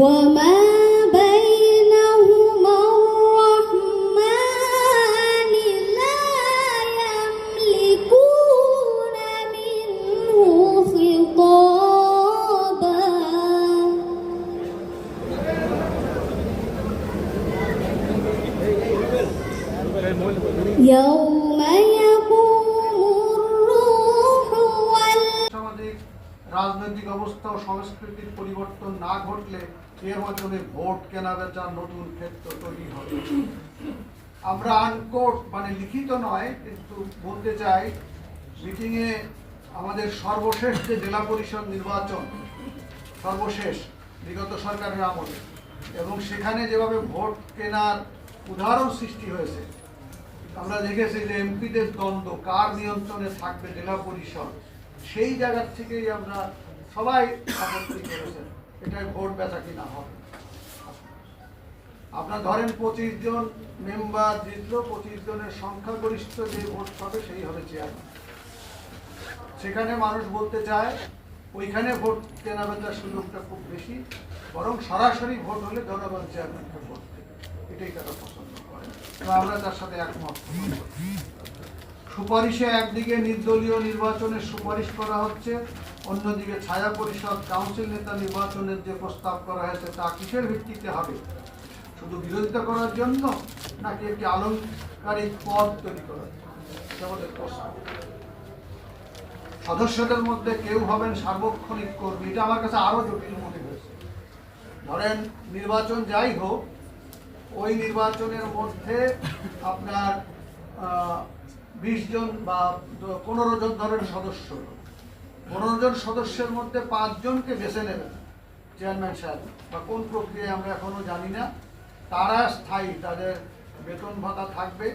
我们 রাজনৈতিক অবস্থা ও সংস্কৃতির পরিবর্তন না ঘটলে মাধ্যমে ভোট কেনা বেচার নতুন ক্ষেত্র তৈরি হবে। আমরা আনকোট মানে লিখিত নয়, কিন্তু বলতে চাই, মিটিংয়ে আমাদের সর্বশেষ যে জেলা পরিষদ নির্বাচন, সর্বশেষ, বিগত সরকারের আমলে, এবং সেখানে যেভাবে ভোট কেনার উদাহরণ সৃষ্টি হয়েছে, আমরা দেখেছি যে এমপিদের দ্বন্দ্ব কার নিয়ন্ত্রণে থাকবে জেলা পরিষদ সেই জায়গার থেকেই আমরা সবাই আপত্তি করেছেন এটাই ভোট বেচা কিনা হবে? আপনার ধরেন পঁচিশ জন মেম্বার জিতলো, পঁচিশ জনের সংখ্যাগরিষ্ঠ যে ভোট পাবে সেই হবে চেয়ারম্যান সেখানে মানুষ বলতে চায়, ওইখানে ভোট কেনা বেচার সুযোগটা খুব বেশি, বরং সরাসরি ভোট হলে জনগণ চেয়ারম্যানকে ভোট দেবে। এটাই তারা পছন্দ করে। আমরা তার সাথে একমত। সুপারিশে একদিকে নির্দলীয় নির্বাচনের সুপারিশ করা হচ্ছে, অন্যদিকে ছায়া পরিষদ কাউন্সিল নেতা নির্বাচনের যে প্রস্তাব করা হয়েছে তা কিসের ভিত্তিতে হবে? শুধু বিরোধিতা করার জন্য নাকি একটি আলংকারিক পদ তৈরি করার আমাদের প্রশ্ন। সদস্যদের মধ্যে কেউ হবেন সার্বক্ষণিক কর্মী, এটা আমার কাছে আরও জটিল মনে হয়েছে। ধরেন নির্বাচন যাই হোক, ওই নির্বাচনের মধ্যে আপনার বিশ জন বা পনেরো জন ধরেন সদস্য। পনেরো জন সদস্যের মধ্যে পাঁচজনকে বেছে নেবেন চেয়ারম্যান সাহেব। বা কোন প্রক্রিয়ায় আমরা এখনও জানি না। তারা স্থায়ী, তাদের বেতন ভাতা থাকবে,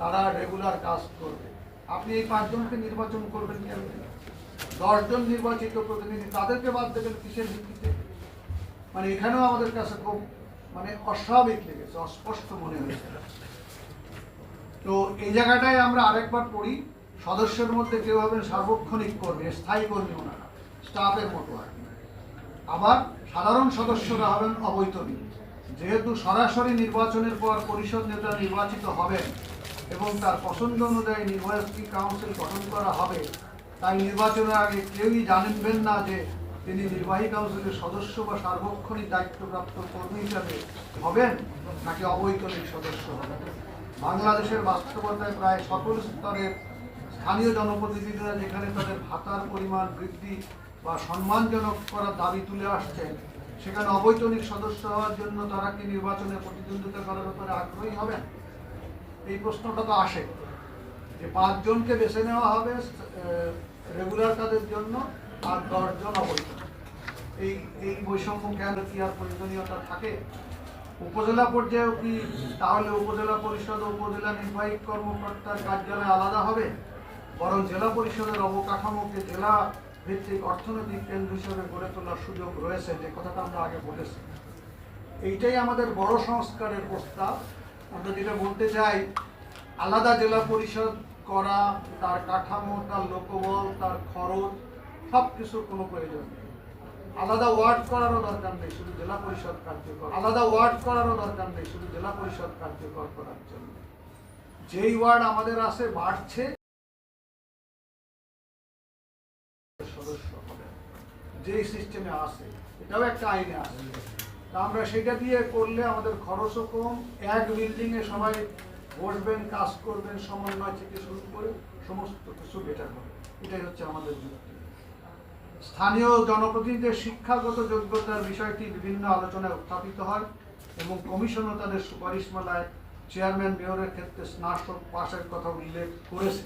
তারা রেগুলার কাজ করবে। আপনি এই পাঁচজনকে নির্বাচন করবেন কেমন দশজন নির্বাচিত প্রতিনিধি, তাদেরকে বাদ দেবেন কিসের ভিত্তিতে? মানে এখানেও আমাদের কাছে খুব মানে অস্বাভাবিক লেগেছে, অস্পষ্ট মনে হয়েছে। তো এই জায়গাটায় আমরা আরেকবার পড়ি, সদস্যের মধ্যে কেউ হবেন সার্বক্ষণিক কর্মী, স্থায়ী কর্মী ওনারা, স্টাফের মতো আর। আবার সাধারণ সদস্যরা হবেন অবৈতনিক যেহেতু সরাসরি নির্বাচনের পর পরিষদ নেতা নির্বাচিত হবেন এবং তার পছন্দ অনুযায়ী নির্বাচনী কাউন্সিল গঠন করা হবে, তাই নির্বাচনের আগে কেউই জানবেন না যে তিনি নির্বাহী কাউন্সিলের সদস্য বা সার্বক্ষণিক দায়িত্বপ্রাপ্ত কর্মী হিসাবে হবেন নাকি অবৈতনিক সদস্য হবেন বাংলাদেশের বাস্তবতায় প্রায় সকল স্তরের স্থানীয় জনপ্রতিনিধিরা যেখানে তাদের ভাতার পরিমাণ বৃদ্ধি বা সম্মানজনক করার দাবি তুলে আসছেন, সেখানে অবৈতনিক সদস্য হওয়ার জন্য তারা কি নির্বাচনে প্রতিদ্বন্দ্বিতা করার ব্যাপারে আগ্রহী হবেন? এই প্রশ্নটা তো আসে। যে পাঁচজনকে বেছে নেওয়া হবে রেগুলার কাজের জন্য আর দশজন অবৈধ এই এই বৈষম্য কেন কি আর প্রয়োজনীয়তা থাকে? উপজেলা পর্যায়েও কি তাহলে উপজেলা পরিষদ উপজেলা নির্বাহী কর্মকর্তার কার্যালয় আলাদা হবে? বরং জেলা পরিষদের অবকাঠামোকে জেলা ভিত্তিক অর্থনৈতিক কেন্দ্র হিসেবে গড়ে তোলার সুযোগ রয়েছে, যে কথাটা আমরা আগে বলেছি। এইটাই আমাদের বড় সংস্কারের প্রস্তাব। আমরা যেটা বলতে চাই, আলাদা জেলা পরিষদ করা, তার কাঠামো, তার লোকবল, তার খরচ সব কিছুর কোনো প্রয়োজন নেই। আলাদা ওয়ার্ড করারও দরকার নেই, শুধু জেলা পরিষদ কার্যকর। আলাদা ওয়ার্ড করারও দরকার নেই, শুধু জেলা পরিষদ কার্যকর করার জন্য। যেই ওয়ার্ড আমাদের আছে, বাড়ছে। যেই সিস্টেমে আছে, এটাও একটা আইনে আছে। আমরা সেটা দিয়ে করলে আমাদের খরচও কম। এক বিল্ডিং এ সবাই বসবেন, কাজ করবেন, সমন্বয় থেকে শুরু করে সমস্ত কিছু বেটার হবে। এটাই হচ্ছে আমাদের যুক্তি স্থানীয় জনপ্রতিনিধিদের শিক্ষাগত যোগ্যতার বিষয়টি বিভিন্ন আলোচনায় উত্থাপিত হয় এবং কমিশনও তাদের সুপারিশমালায় চেয়ারম্যান মেয়রের ক্ষেত্রে স্নাতক পাশের কথা উল্লেখ করেছে।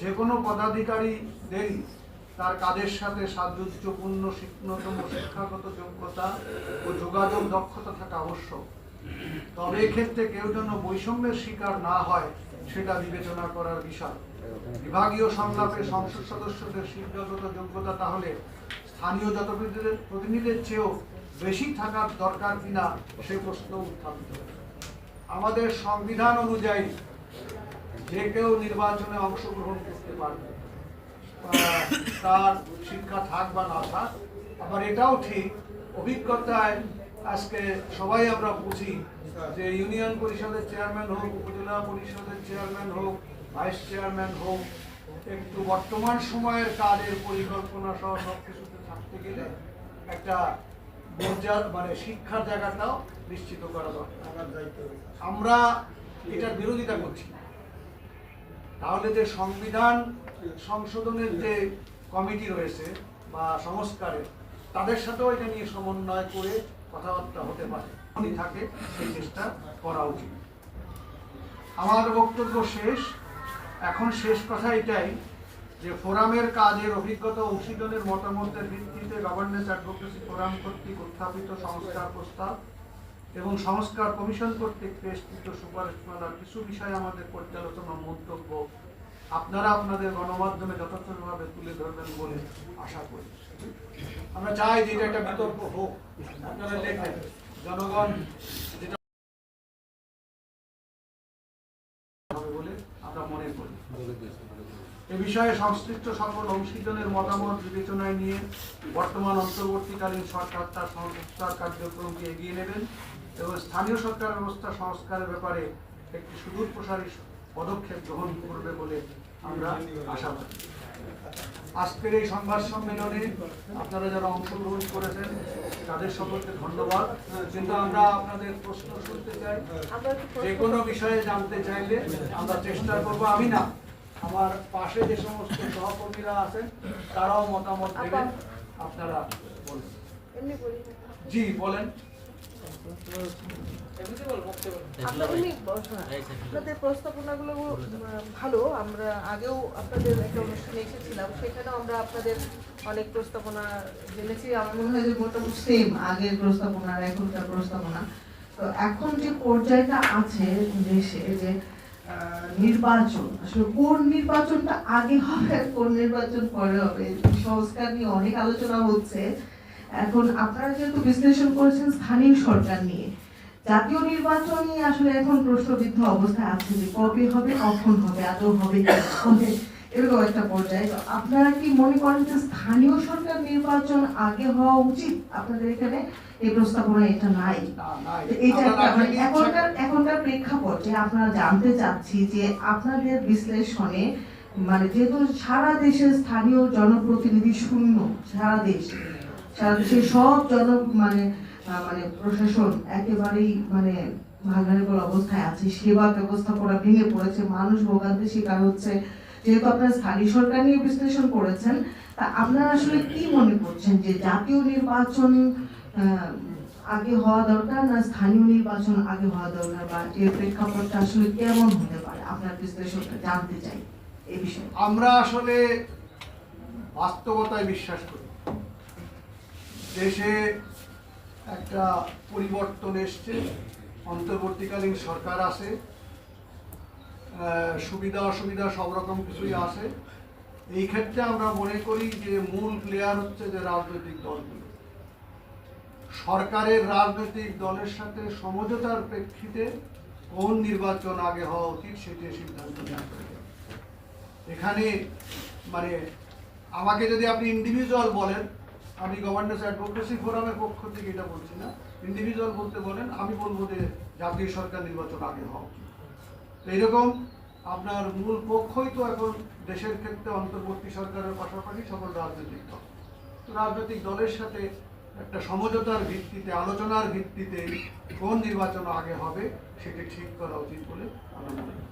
যে কোনো পদাধিকারীদেরই তার কাজের সাথে সাদৃশ্যপূর্ণ ন্যূনতম শিক্ষাগত যোগ্যতা ও যোগাযোগ দক্ষতা থাকা আবশ্যক। তবে এক্ষেত্রে কেউ যেন বৈষম্যের শিকার না হয়, সেটা বিবেচনা করার বিষয়। বিভাগীয় সংলাপে সংসদ সদস্যদের শিক্ষাগত যোগ্যতা তাহলে স্থানীয় জনপ্রতিনিধিদের প্রতিনিধিদের চেয়েও বেশি থাকার দরকার কিনা সে প্রশ্ন উত্থাপিত আমাদের সংবিধান অনুযায়ী যে কেউ নির্বাচনে অংশগ্রহণ করতে পারবে তার শিক্ষা থাক বা না থাক, আবার এটাও ঠিক, অভিজ্ঞতায় আজকে সবাই আমরা বুঝি যে ইউনিয়ন পরিষদের চেয়ারম্যান হোক, উপজেলা পরিষদের চেয়ারম্যান হোক ভাইস চেয়ারম্যান হোক একটু বর্তমান সময়ের কাজের পরিকল্পনা সহ সব কিছুতে থাকতে গেলে একটা মর্যাদ মানে শিক্ষার জায়গাটাও নিশ্চিত করা দরকার। আমরা এটার বিরোধিতা করছি। তাহলে যে সংবিধান সংশোধনের যে কমিটি রয়েছে বা সংস্কারের তাদের সাথেও এটা নিয়ে সমন্বয় করে কথাবার্তা হতে পারে। উনি থাকে সেই চেষ্টা করা উচিত। আমার বক্তব্য শেষ। এখন শেষ কথা এটাই যে ফোরামের কাজের অভিজ্ঞতা ও অংশীজনের মতামতের ভিত্তিতে গভর্নেন্স অ্যাডভোকেসি ফোরাম কর্তৃক উত্থাপিত সংস্কার প্রস্তাব এবং সংস্কার কমিশন কর্তৃক পেশকৃত সুপারিশমালার কিছু বিষয় আমাদের পর্যালোচনা মন্তব্য আপনারা আপনাদের গণমাধ্যমে যথাযথভাবে তুলে ধরবেন বলে আশা করি। আমরা চাই যে এটা একটা বিতর্ক হোক। আপনারা জনগণ যেটা হবে বলে আমরা মনে করি এ বিষয়ে সংশ্লিষ্ট সকল অংশীজনের মতামত বিবেচনায় নিয়ে বর্তমান অন্তর্বর্তীকালীন সরকার তার সংস্কার কার্যক্রমকে এগিয়ে নেবেন এবং স্থানীয় সরকার ব্যবস্থা সংস্কারের ব্যাপারে একটি সুদূর প্রসারী পদক্ষেপ গ্রহণ করবে বলে আমরা আশাবাদী আজকের এই সংবাদ সম্মেলনে আপনারা যারা অংশগ্রহণ করেছেন, তাদের সকলকে ধন্যবাদ। কিন্তু আমরা আপনাদের প্রশ্ন শুনতে চাই। যে কোনো বিষয়ে জানতে চাইলে আমরা চেষ্টা করব। আমি না আমার পাশে যে সমস্ত সহকর্মীরা আছেন তারাও মতামত দেবেন আপনারা বলুন। জি বলেন। আপনাদের প্রস্তাবনাগুলো ভালো আমরা আগেও আপনাদের একটা অনুষ্ঠানে এসেছিলাম সেখানেও আমরা আপনাদের অনেক প্রস্তাবনা জেনেছি। আমার মনে হয় যে মোটামুটি সেম আগের প্রস্তাবনা আর এখনকার প্রস্তাবনা। তো এখন যে পর্যায়টা আছে দেশে যে নির্বাচন। আসলে কোন নির্বাচনটা আগে হবে কোন নির্বাচন পরে হবে সংস্কার নিয়ে অনেক আলোচনা হচ্ছে। এখন আপনারা যেহেতু বিশ্লেষণ করেছেন স্থানীয় সরকার নিয়ে, জাতীয় নির্বাচন নিয়ে আসলে এখন প্রশ্নবিদ্ধ অবস্থায় আছে যে কবে হবে, কখন হবে, আদৌ হবে এরকম একটা পর্যায়ে। তো আপনারা কি মনে করেন যে স্থানীয় সরকার নির্বাচন আগে হওয়া উচিত? আপনাদের এখানে এই প্রস্তাবনা এটা নাই। এটা মানে এখনকার এখনকার প্রেক্ষাপটে আপনারা জানতে চাচ্ছি যে আপনাদের বিশ্লেষণে মানে যেহেতু সারা দেশের স্থানীয় জনপ্রতিনিধি শূন্য সারা দেশ। সারা দেশের সব জন মানে মানে প্রশাসন একেবারেই মানে ভালনারেবল অবস্থায় আছে। সেবা ব্যবস্থাপনা ভেঙে পড়েছে। মানুষ ভোগান্তির শিকার হচ্ছে। যেহেতু আপনারা স্থানীয় সরকার নিয়ে বিশ্লেষণ করেছেন, তা আপনারা আসলে কি মনে করছেন যে জাতীয় নির্বাচন আগে হওয়া দরকার না স্থানীয় নির্বাচন আগে হওয়া দরকার বা এর প্রেক্ষাপটটা আসলে কেমন হতে পারে? আপনার বিশ্লেষণটা জানতে চাই এই বিষয়ে। আমরা আসলে বাস্তবতায় বিশ্বাস করি। দেশে একটা পরিবর্তন এসছে। অন্তর্বর্তীকালীন সরকার আছে। সুবিধা অসুবিধা সব রকম কিছুই আছে। এই ক্ষেত্রে আমরা মনে করি যে মূল প্লেয়ার হচ্ছে যে রাজনৈতিক দলগুলো। সরকারের রাজনৈতিক দলের সাথে সমঝোতার প্রেক্ষিতে কোন নির্বাচন আগে হওয়া উচিত সেটি সিদ্ধান্ত নেওয়া এখানে মানে আমাকে যদি আপনি ইন্ডিভিজুয়াল বলেন আমি গভর্নেন্স অ্যাডভোকেসি ফোরামের পক্ষ থেকে এটা বলছি না। ইন্ডিভিজুয়াল বলতে বলেন আমি বলব যে জাতীয় সরকার নির্বাচন আগে হওয়া উচিত। তো এরকম আপনার মূল পক্ষই তো এখন দেশের ক্ষেত্রে অন্তর্বর্তী সরকারের পাশাপাশি সকল রাজনৈতিক দল। তো রাজনৈতিক দলের সাথে একটা সমঝোতার ভিত্তিতে আলোচনার ভিত্তিতে কোন নির্বাচন আগে হবে সেটি ঠিক করা উচিত বলে আমরা মনে করি।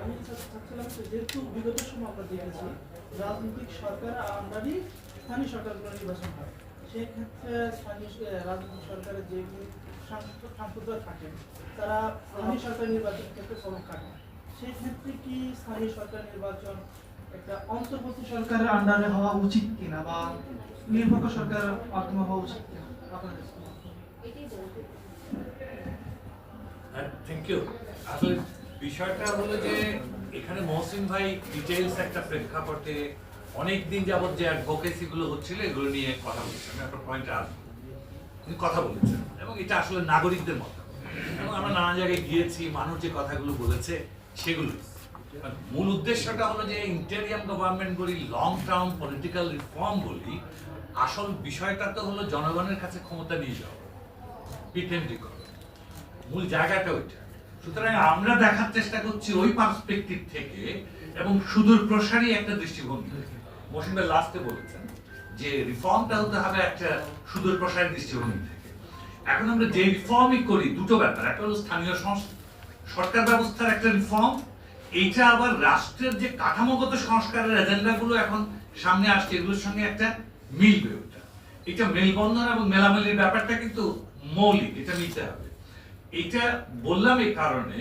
আমি চাচ্ছিলাম যেহেতু বিগত সময় আমরা দেখেছি রাজনৈতিক সরকার আন্ডারই স্থানীয় সরকারগুলো নির্বাচন হয়। সেক্ষেত্রে স্থানীয় রাজনৈতিক সরকারের যে সাংসদ- থাকেন তারা স্থানীয় সরকার নির্বাচন ক্ষেত্রে প্রভাব খাটেন সেই ক্ষেত্রে কি স্থানীয় সরকার নির্বাচন একটা অন্তর্বর্তী সরকারের আন্ডারে হওয়া উচিত কিনা বা নির্ভর সরকারের মাধ্যমে হওয়া উচিত কিনা? আপনাদের থ্যাংক ইউ আসলে বিষয়টা হলো যে এখানে মহসিন ভাই ডিটেলস একটা প্রেক্ষাপটে অনেক দিন যাবত যে অ্যাডভোকেসি গুলো হচ্ছিল, এগুলো নিয়ে কথা বলছেন আপনার পয়েন্টে আসব কথা বলেছেন, এবং এটা আসলে নাগরিকদের মত এবং আমরা নানা জায়গায় গিয়েছি, মানুষ যে কথাগুলো বলেছে সেগুলো মূল উদ্দেশ্যটা হলো যে ইন্টেরিয়াম গভর্নমেন্ট বলি লং টার্ম পলিটিক্যাল রিফর্ম বলি, আসল বিষয়টা তো হলো জনগণের কাছে ক্ষমতা নিয়ে যাওয়া। বিকেন্দ্রীকরণ মূল জায়গাটা ওইটা। সুতরাং আমরা দেখার চেষ্টা করছি ওই পার্সপেক্টিভ থেকে, এবং সুদূর প্রসারী একটা দৃষ্টিভঙ্গি থেকে। ভাই লাস্টে বলেছেন যে রিফর্মটা হতে হবে একটা সুদূর প্রসারী দৃষ্টিভঙ্গি থেকে। এখন আমরা যে রিফর্মই করি, দুটো ব্যাপার। একটা হলো স্থানীয় সরকার ব্যবস্থার একটা রিফর্ম, এইটা আবার রাষ্ট্রের যে কাঠামোগত সংস্কারের এজেন্ডাগুলো এখন সামনে আসছে, এগুলোর সঙ্গে একটা মিলবে ওটা। এটা মেলবন্ধন এবং মেলামেলির ব্যাপারটা কিন্তু মৌলিক, এটা নিতে হবে। এটা বললাম এই কারণে,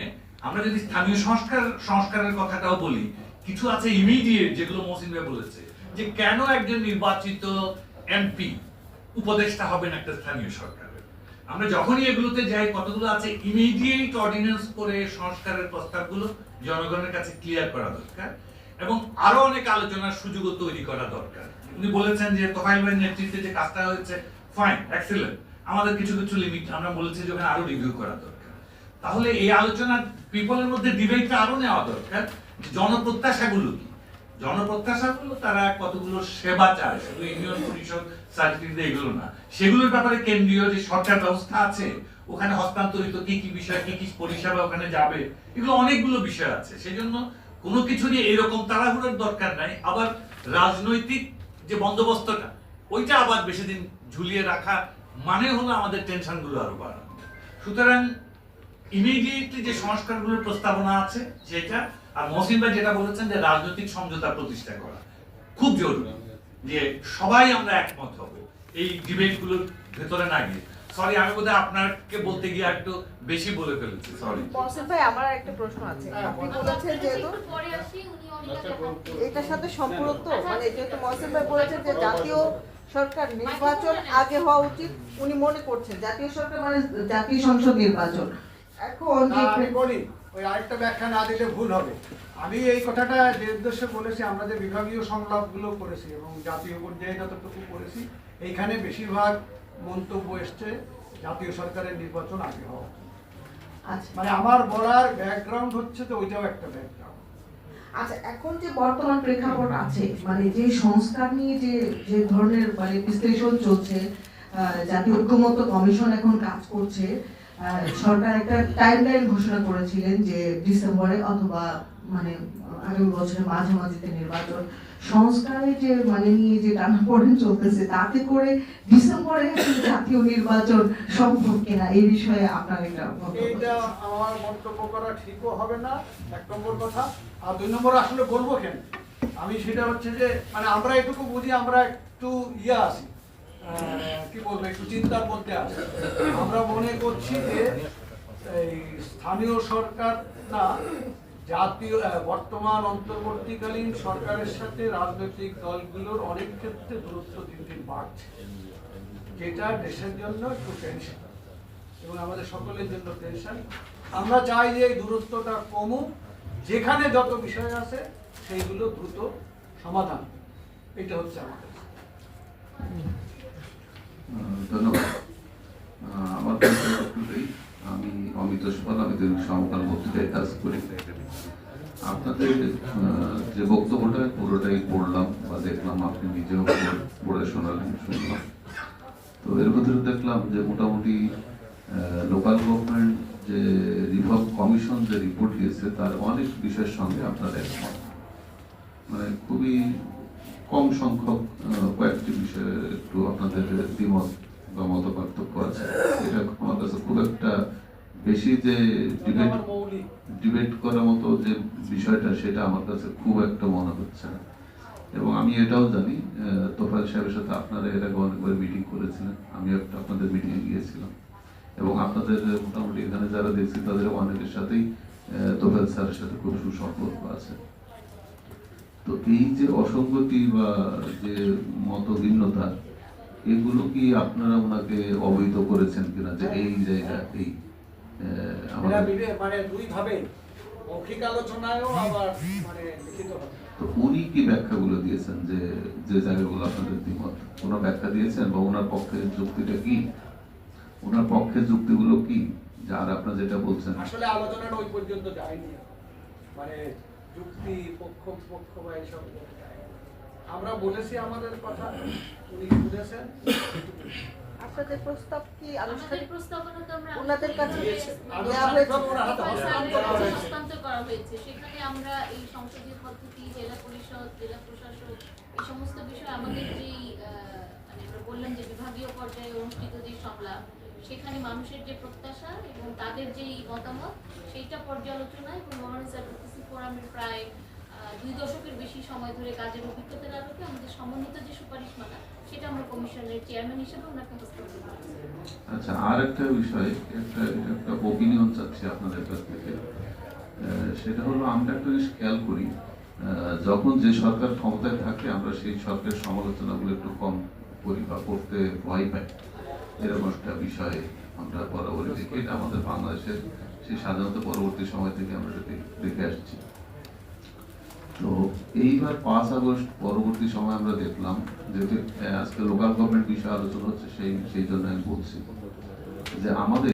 আমরা যদি স্থানীয় সংস্কার, সংস্কারের কথাটাও বলি, কিছু আছে ইমিডিয়েট যেগুলো মহসিন ভাই বলেছে। যে কেন একজন নির্বাচিত এমপি, উপদেষ্টা হবেন একটা স্থানীয় সরকারের? আমরা যখনই এগুলোতে যাই, কতগুলো আছে ইমিডিয়েট অর্ডিন্যান্স করে সংস্কারের প্রস্তাবগুলো জনগণের কাছে ক্লিয়ার করা দরকার এবং আরও অনেক আলোচনার সুযোগও তৈরি করা দরকার। উনি বলেছেন যে তোফাইল ভাইয়ের নেতৃত্বে যে কাজটা হয়েছে ফাইন এক্সেলেন্ট আমাদের কিছু কিছু লিমিট আমরা বলেছি যে ওখানে আরও রিভিউ করা দরকার। তাহলে এই আলোচনা পিপলের মধ্যে ডিবেটটা আরও নেওয়া দরকার জনপ্রত্যাশাগুলো কি? জনপ্রত্যাশাগুলো তারা কতগুলো সেবা চায়, শুধু ইউনিয়ন, পরিষদ সার্টিফিকেট এগুলো না। সেগুলোর ব্যাপারে কেন্দ্রীয় যে সরকার ব্যবস্থা আছে, ওখানে হস্তান্তরিত কি কি বিষয়, কি কি পরিষেবা ওখানে যাবে, এগুলো অনেকগুলো বিষয় আছে। সেজন্য কোনো কিছু নিয়ে এরকম তাড়াহুড়োর দরকার নাই। আবার রাজনৈতিক যে বন্দোবস্তটা, ওইটা আবার বেশি দিন ঝুলিয়ে রাখা মানে হলো আমাদের টেনশনগুলো আরও বাড়ানো। সুতরাং ইমিডিয়েটলি যে সংস্কারগুলোর প্রস্তাবনা আছে, সেটা আর মহসিন ভাই যেটা বলেছেন যে রাজনৈতিক সমঝোতা প্রতিষ্ঠা করা খুব জরুরি যে সবাই আমরা একমত হব। এই ডিবেটগুলোর ভেতরে না গিয়ে। সরি আমি বোধহয় আপনাকে বলতে গিয়ে একটু বেশি বলে ফেলেছি সরি মহসিন ভাই আমার একটা প্রশ্ন আছে। আপনি বলেছেন যেহেতু পরে আসি উনি অনেকটা এটার সাথে সম্পূরক তো মানে যেহেতু মহসিন ভাই বলেছেন যে জাতীয় সরকার নির্বাচন আগে হওয়া উচিত উনি মনে করছেন। জাতীয় সরকার মানে জাতীয় সংসদ নির্বাচন। এখন ওই আরেকটা ব্যাখ্যা না দিলে ভুল হবে। আমি এই কথাটা যে উদ্দেশ্যে বলেছি আমরা যে বিভাগীয় সংলাপগুলো করেছি এবং জাতীয় পর্যায়ে যতটুকু করেছি এইখানে বেশিরভাগ মন্তব্য এসছে জাতীয় সরকারের নির্বাচন আগে হওয়া। আচ্ছা। মানে আমার বলার ব্যাকগ্রাউন্ড হচ্ছে তো ওইটাও একটা ব্যাকগ্রাউন্ড আচ্ছা এখন যে বর্তমান প্রেক্ষাপট আছে মানে যে সংস্কার নিয়ে যে যে ধরনের মানে বিশ্লেষণ চলছে জাতীয় ঐক্যমত্য কমিশন এখন কাজ করছে সরকার একটা টাইমলাইন ঘোষণা করেছিলেন যে ডিসেম্বরে অথবা মানে আগামী বছরের মাঝামাঝিতে নির্বাচন সংস্কারে যে মানে নিয়ে যে চলতেছে, তাতে করে ডিসেম্বরে জাতীয় নির্বাচন সম্ভব কিনা, এই বিষয়ে আপনার একটা মন্তব্য আমার মন্তব্য করা ঠিকও হবে না, এক নম্বর কথা। আর দুই নম্বর, আসলে বলব কেন? আমি সেটা হচ্ছে যে মানে আমরা এটুকু বুঝি, আমরা একটু ইয়ে আছি। কি বলব, একটু চিন্তার মধ্যে আছি। আমরা মনে করছি যে এই স্থানীয় সরকার না, জাতীয় বর্তমান অন্তর্বর্তীকালীন সরকারের সাথে রাজনৈতিক দলগুলোর অনেক ক্ষেত্রে দূরত্ব দিন দিন বাড়ছে। যেটা দেশের জন্য একটু টেনশন এবং আমাদের সকলের জন্য টেনশন আমরা চাই যে এই দূরত্বটা কমুক। যেখানে যত বিষয় আছে, সেইগুলো দ্রুত সমাধান। এটা হচ্ছে আমাদের। ধন্যবাদ। আমার আমি অমিত সুপাল আমি সমকাল পত্রিকায় কাজ করি। আপনাদের যে বক্তব্যটা, পুরোটাই পড়লাম বা দেখলাম, আপনি নিজেও পড়ে শোনালেন, শুনলাম। তো এর ভিতরে দেখলাম যে মোটামুটি লোকাল গভর্নমেন্ট যে রিফর্ম কমিশন যে রিপোর্ট দিয়েছে, তার অনেক বিষয়ের সঙ্গে আপনার একমত। মানে খুবই কম সংখ্যক কয়েকটি বিষয়ে একটু আপনাদের দ্বিমত বা মত পার্থক্য আছে। এটা আমার কাছে খুব একটা বেশি যে ডিবেট ডিবেট করার মতো যে বিষয়টা, সেটা আমার কাছে খুব একটা মনে হচ্ছে না। এবং আমি এটাও জানি তোফাল সাহেবের সাথে আপনারা এর আগে অনেকবার মিটিং করেছিলেন আমি একটা আপনাদের মিটিংয়ে গিয়েছিলাম। এবং আপনাদের মোটামুটি এখানে যারা দেখছি তাদের অনেকের সাথেই তোফাল স্যারের সাথে খুব সুসম্পর্ক আছে। তো এই যে অসঙ্গতি বা যে মত ভিন্নতা এগুলো কি আপনারা ওনাকে অবহিত করেছেন কিনা যে এই জায়গা এই মানে দুই ভাবে মৌখিক আলোচনায়ও আবার মানে লিখিত তো উনি কি ব্যাখ্যাগুলো দিয়েছেন যে যে জায়গাগুলো আপনাদের দ্বিমত? কোনো ব্যাখ্যা দিয়েছেন বা ওনার পক্ষের যুক্তিটা কি? ওনার পক্ষের যুক্তিগুলো কি? আর আপনার যেটা বলছেন। আসলে আলোচনাটা ওই পর্যন্ত যায়নি। মানে যুক্তি পক্ষ পক্ষ বা এইসব আমরা বলেছি আমাদের কথা উনি বুঝেছেন আপনাদের প্রস্তাব কি আনুষ্ঠানিক? প্রস্তাবনা তো আমরা ওনাদের কাছে দেওয়া হয়েছে। আনুষ্ঠানিকভাবে ওনার হাতে হস্তান্তর করা হয়েছে। হস্তান্তর করা হয়েছে। সেখানে আমরা এই সংসদীয় পদ্ধতি জেলা পরিষদ জেলা প্রশাসক এই সমস্ত বিষয়ে আমাদের যেই আহ, মানে আমরা বললাম যে বিভাগীয় পর্যায়ে অনুষ্ঠিত যে সংলাপ সেখানে মানুষের যে প্রত্যাশা এবং তাদের যেই মতামত সেইটা পর্যালোচনা এবং মনোনয়ন ফোরামের প্রায় দুই দশকের বেশি সময় ধরে কাজের অভিজ্ঞতার আলোকে আমাদের সমন্বিত যে সুপারিশমালা, সেটা আমরা কমিশনের চেয়ারম্যান হিসেবে ওনাকে করেছি আচ্ছা আর একটা বিষয়, একটা একটা ওপিনিয়ন চাচ্ছি আপনাদের কাছ থেকে। সেটা হলো, আমরা একটা জিনিস খেয়াল করি যখন যে সরকার ক্ষমতায় থাকে, আমরা সেই সরকারের সমালোচনাগুলো একটু কম করি বা করতে ভয় পাই। এরকম একটা বিষয় আমরা বরাবরই দেখি। এটা আমাদের বাংলাদেশের সেই সাধারণত পরবর্তী সময় থেকে আমরা দেখে আসছি। তো এইবার পাঁচ আগস্ট পরবর্তী সময় আমরা দেখলাম যেহেতু আজকে লোকাল গভর্নমেন্ট বিষয়ে আলোচনা হচ্ছে, সেই সেই জন্য আমি বলছি। যে আমাদের